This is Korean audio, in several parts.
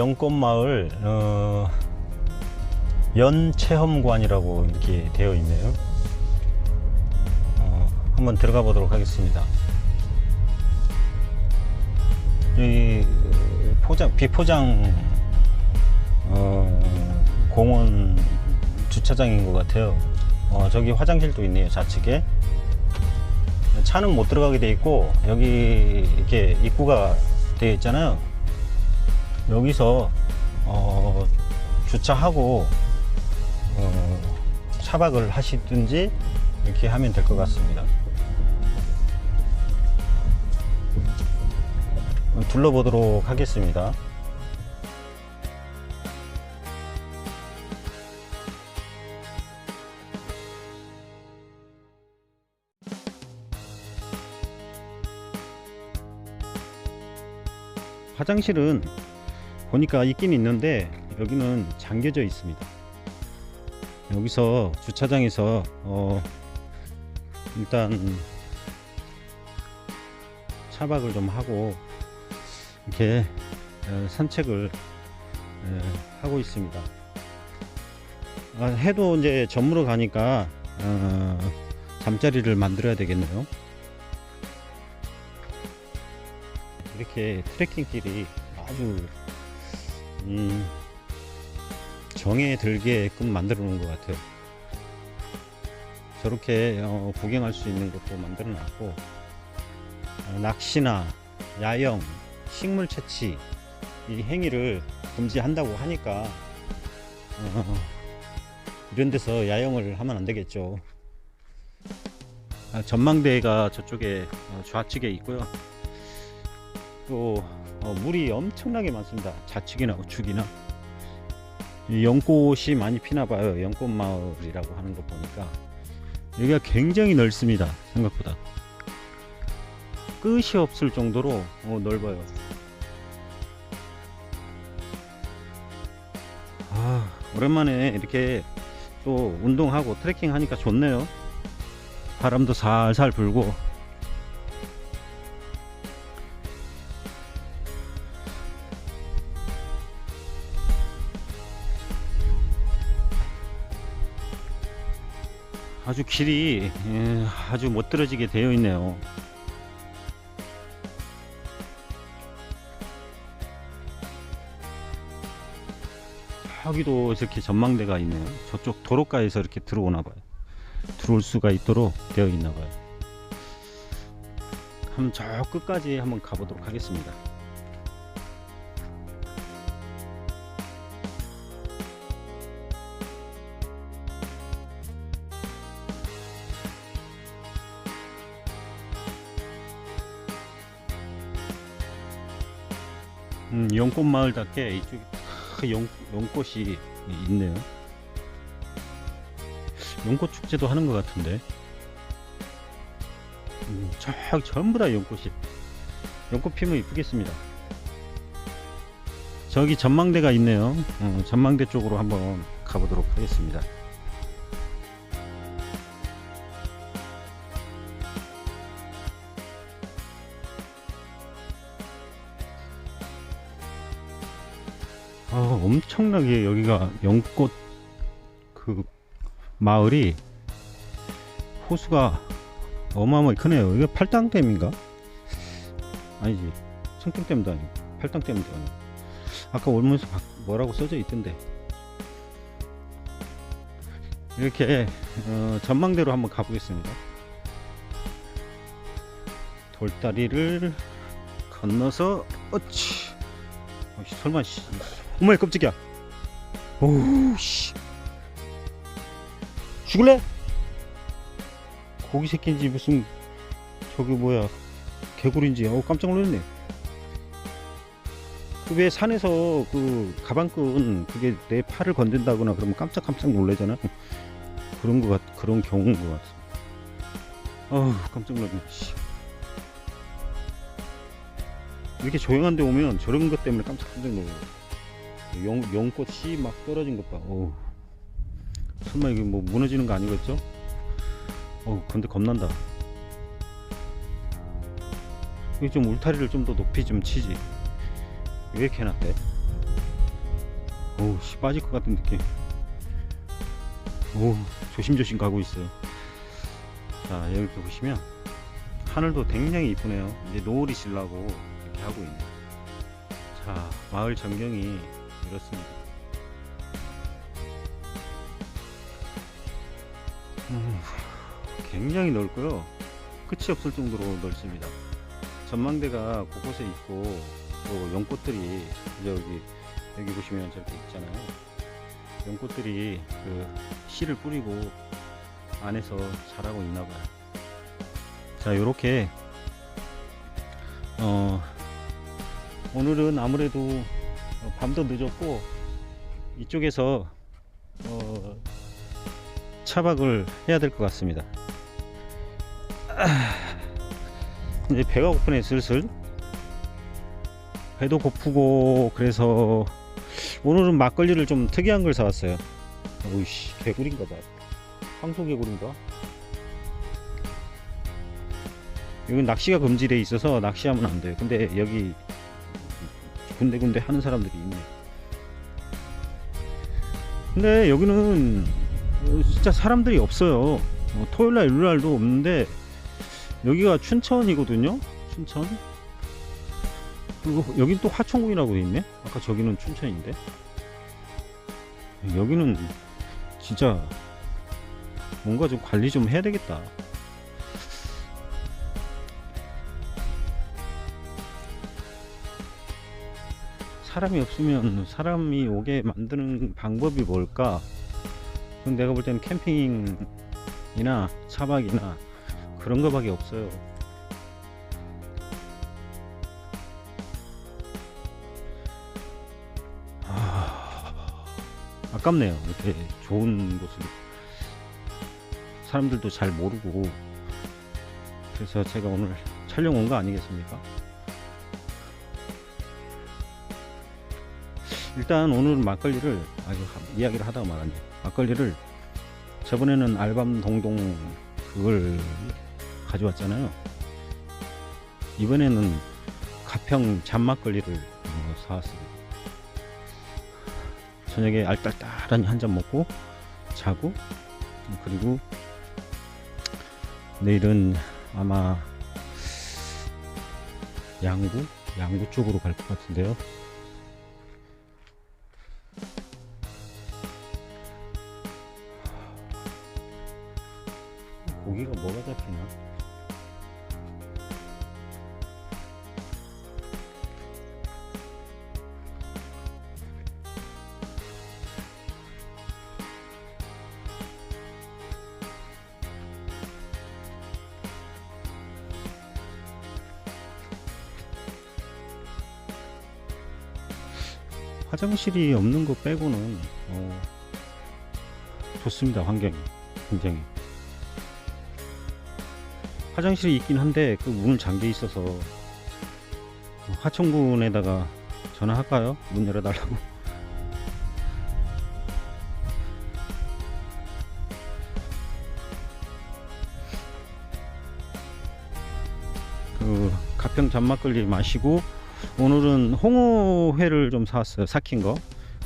영꽃마을 어, 연체험관이라고 이렇게 되어 있네요. 어, 한번 들어가 보도록 하겠습니다. 이 포장 비포장 어, 공원 주차장인 것 같아요. 어, 저기 화장실도 있네요 좌측에. 차는 못 들어가게 돼 있고 여기 이렇게 입구가 되어 있잖아요. 여기서 어, 주차하고 어, 차박을 하시든지 이렇게 하면 될 것 같습니다. 둘러보도록 하겠습니다. 화장실은 보니까 있긴 있는데 여기는 잠겨져 있습니다. 여기서 주차장에서 어, 일단 차박을 좀 하고 이렇게 어, 산책을 에, 하고 있습니다. 아, 해도 이제 저물어 가니까 어, 잠자리를 만들어야 되겠네요. 이렇게 트레킹길이 아주 음, 정에 들게끔 만들어 놓은 것 같아요. 저렇게 어, 구경할 수 있는 것도 만들어 놨고 어, 낚시나 야영, 식물 채취 이 행위를 금지한다고 하니까 어, 이런 데서 야영을 하면 안 되겠죠. 아, 전망대가 저쪽에 어, 좌측에 있고요. 또 어, 물이 엄청나게 많습니다. 좌측이나 우측이나 이 연꽃이 많이 피나 봐요. 연꽃 마을이라고 하는 거 보니까 여기가 굉장히 넓습니다. 생각보다 끝이 없을 정도로 어, 넓어요. 아, 오랜만에 이렇게 또 운동하고 트레킹 하니까 좋네요. 바람도 살살 불고 아주 길이 예, 아주 못 들어지게 되어 있네요. 여기도 이렇게 전망대가 있네요. 저쪽 도로가에서 이렇게 들어오나 봐요. 들어올 수가 있도록 되어 있나 봐요. 한번 저 끝까지 한번 가보도록 하겠습니다. 음, 연꽃 마을답게 이쪽에 다 연, 연꽃이 있네요. 연꽃 축제도 하는 것 같은데. 음, 저 전부 다 연꽃이. 연꽃 피면 이쁘겠습니다. 저기 전망대가 있네요. 어, 전망대 쪽으로 한번 가보도록 하겠습니다. 아, 엄청나게 여기가 연꽃 그 마을이 호수가 어마어마하게 크네요. 이게 팔당댐인가? 아니지. 청평댐도 아니고 팔당댐도 아니고. 아까 올면서 바- 뭐라고 써져 있던데. 이렇게 어, 전망대로 한번 가보겠습니다. 돌다리를 건너서 어치. 어, 설마 씨. 어머야 깜짝이야. 오우 씨. 죽을래? 고기 새끼인지 무슨 저기 뭐야 개구리인지. 어 깜짝 놀랐네. 그왜 산에서 그 가방끈 그게 내 팔을 건든다거나 그러면 깜짝깜짝 놀래잖아. 그런 거 같, 그런 경우인 것 같아. 어우 깜짝 놀랐네 씨. 이렇게 조용한 데 오면 저런 것 때문에 깜짝깜짝 놀라요 용, 용꽃이 막 떨어진 것 봐. 어우. 설마 이게 뭐 무너지는 거 아니겠죠? 어우, 근데 겁난다. 이게 좀 울타리를 좀 더 높이 좀 치지. 왜 이렇게 해놨대? 오우 씨 빠질 것 같은 느낌 오 조심조심 가고 있어요 자 여기 보시면 하늘도 굉장히 이쁘네요 이제 노을이 질라고 이렇게 하고 있네 자 마을 전경이 이렇습니다. 음, 굉장히 넓고요. 끝이 없을 정도로 넓습니다. 전망대가 곳곳에 있고 또 연꽃들이 여기 여기 보시면 저렇게 있잖아요. 연꽃들이 그 씨를 뿌리고 안에서 자라고 있나 봐요. 자 요렇게 어 오늘은 아무래도 어, 밤도 늦었고 이쪽에서 어 차박을 해야 될 것 같습니다. 아, 이제 배가 고프네 슬슬. 배도 고프고 그래서 오늘은 막걸리를 좀 특이한 걸 사왔어요. 오이씨 개구리인가 봐. 황소 개구리인가? 여기 낚시가 금지돼 있어서 낚시하면 안 돼요. 근데 여기 군데군데 하는 사람들이 있네. 근데 여기는 어, 진짜 사람들이 없어요. 어, 토요일날 일요일날도 없는데 여기가 춘천이거든요? 춘천? 그리고 여긴 또 화천군이라고 돼 있네? 아까 저기는 춘천인데. 여기는 진짜 뭔가 좀 관리 좀 해야 되겠다 사람이 없으면 사람이 오게 만드는 방법이 뭘까? 그건 내가 볼 때는 캠핑이나 차박이나 그런 거밖에 없어요. 아, 아깝네요. 이렇게 좋은 곳을 사람들도 잘 모르고. 그래서 제가 오늘 촬영 온 거 아니겠습니까? 일단 오늘 막걸리를 하- 이야기를 하다가 말았네. 막걸리를 저번에는 알밤 동동 그걸 가져왔잖아요. 이번에는 가평 잔막걸리를 어, 사왔습니다. 저녁에 알딸딸하니 한잔 먹고 자고 그리고 내일은 아마 양구 양구 쪽으로 갈 것 같은데요. 고기가 뭐가 잡히나? 화장실이 없는 거 빼고는 어, 좋습니다 환경이 굉장히 화장실이 있긴 한데 그 문을 잠겨 있어서 하천군에다가 전화할까요? 문 열어달라고. 그 가평 잔막걸리 마시고 오늘은 홍어회를 좀 사왔어요 삭힌 거.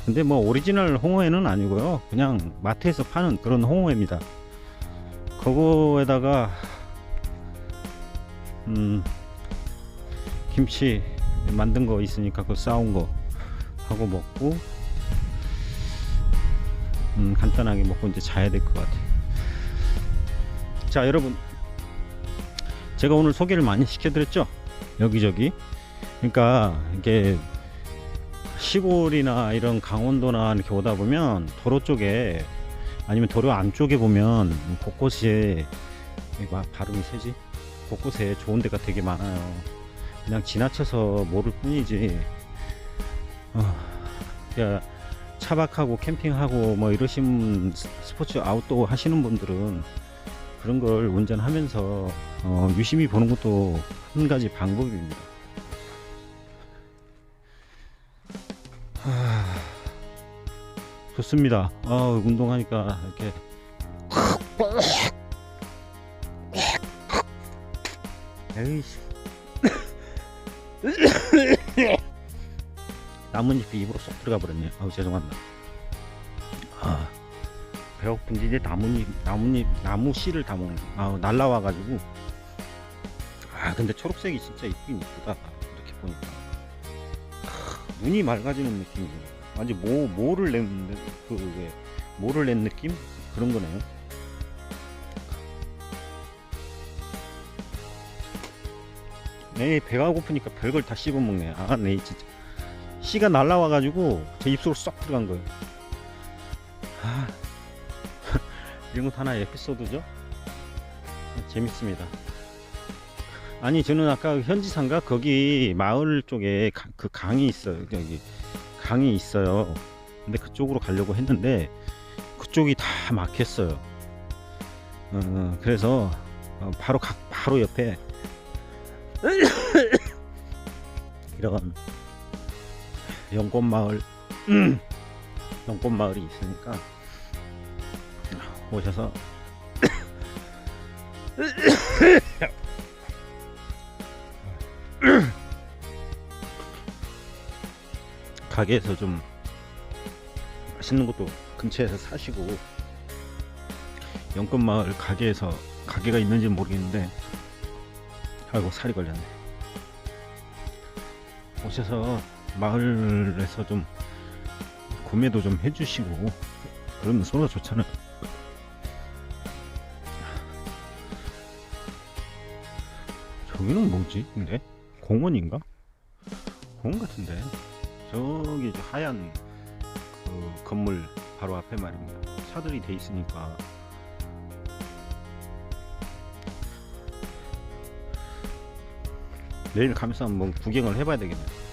근데 뭐 오리지널 홍어회는 아니고요. 그냥 마트에서 파는 그런 홍어회입니다. 그거에다가 음. 김치 만든 거 있으니까 그거 싸운 거 하고 먹고 음 간단하게 먹고 이제 자야 될 것 같아요. 자 여러분. 제가 오늘 소개를 많이 시켜드렸죠? 여기저기. 그러니까 이게 시골이나 이런 강원도나 이렇게 오다 보면 도로 쪽에 아니면 도로 안쪽에 보면 곳곳에 이거 발음이 세지 곳곳에 좋은 데가 되게 많아요. 그냥 지나쳐서 모를 뿐이지. 어, 야, 차박하고 캠핑하고 뭐 이러신 스포츠 아웃도어 하시는 분들은 그런 걸 운전하면서 어, 유심히 보는 것도 한 가지 방법입니다. 하, 좋습니다. 어, 운동하니까 이렇게 에이씨 나뭇잎이 입으로 쏙 들어가 버렸네요. 아우 죄송합니다. 아 배고픈지 이제 나뭇잎 나뭇잎 나무 씨를 다 먹는. 아우 날라와 가지고. 아 근데 초록색이 진짜 이쁘긴 이쁘다. 이렇게 보니까. 크, 눈이 맑아지는 느낌이에요. 완전 모 모를 낸 그왜 모를 낸 느낌 그런 거네요. 네 배가 고프니까 별걸 다 씹어 먹네. 아네 진짜 씨가 날라와가지고 제 입속으로 쏙 들어간 거예요. 아 이런 것도 하나의 에피소드죠. 재밌습니다. 아니 저는 아까 현지산가 거기 마을 쪽에 가- 그 강이 있어요. 여기 강이 있어요. 근데 그쪽으로 가려고 했는데 그쪽이 다 막혔어요. 어, 그래서 어, 바로 각 바로 옆에 이런 연꽃 마을 연꽃 마을이 있으니까 오셔서 가게에서 좀 맛있는 것도 근처에서 사시고 연꽃 마을 가게에서 가게가 있는지는 모르겠는데 아이고 살이 걸렸네. 오셔서 마을에서 좀 구매도 좀 해주시고 그러면 서로 좋잖아요 저기는 뭐지? 근데? 공원인가? 공원 같은데. 저기 저 하얀 그 건물 바로 앞에 말입니다. 차들이 돼 있으니까 내일 가면서 한번 구경을 해봐야 되겠네